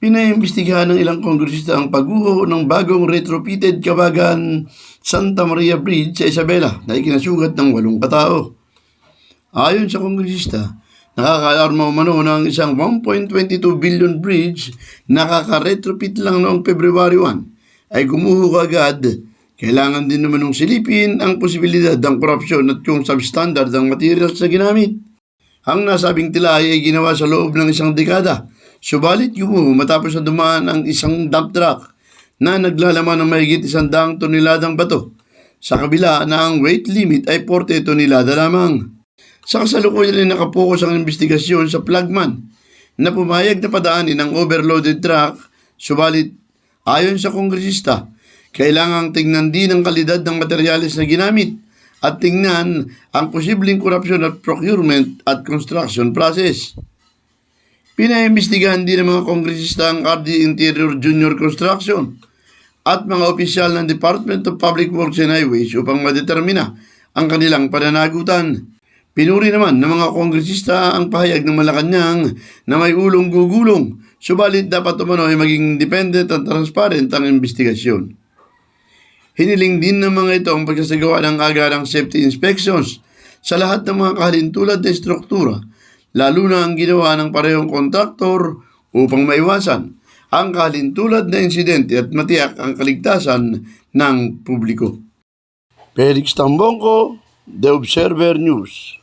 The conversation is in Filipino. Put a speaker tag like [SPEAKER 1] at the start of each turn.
[SPEAKER 1] Pinaimbestigahan ng ilang kongresista ang pagguho ng bagong retrofitted Kabagan Santa Maria Bridge sa Isabela na ikinasugat ng walong katao. Ayon sa kongresista, nakakaalarma umano ng isang 1.22 billion bridge na kaka-retrofit lang noong February 1 ay gumuho agad. Kailangan din naman ng silipin ang posibilidad ng korupsyon at kung substandard ang materials na ginamit. Ang nasabing tilay ay ginawa sa loob ng isang dekada. Subalit gumuho matapos na dumaan ang isang dump truck na naglalaman ng mahigit isang daang toneladang bato. Sa kabila na ang weight limit ay 40 tonelada lamang. Sa kasalukuyan rin nakapokus ang investigasyon sa flagman na pumayag na padaanin ang overloaded truck, subalit ayon sa kongresista, kailangang tingnan din ang kalidad ng materyales na ginamit at tingnan ang posibleng korupsyon at procurement at construction process. Pinaimbestigahan din ng mga kongresista ang RD Interior Junior Construction at mga opisyal ng Department of Public Works and Highways upang madetermina ang kanilang pananagutan. Pinuri naman ng mga kongresista ang pahayag ng Malacanang na may ulong gugulong, subalit dapat umano ay maging independent at transparent ang investigasyon. Hiniling din ng mga ito ang pagsasagawa ng agarang safety inspections sa lahat ng mga kahalintulad na struktura, lalo na ang ginawa ng parehong kontraktor upang maiwasan ang kahalintulad na insidente at matiyak ang kaligtasan ng publiko. Felix Tambongko, The Observer News.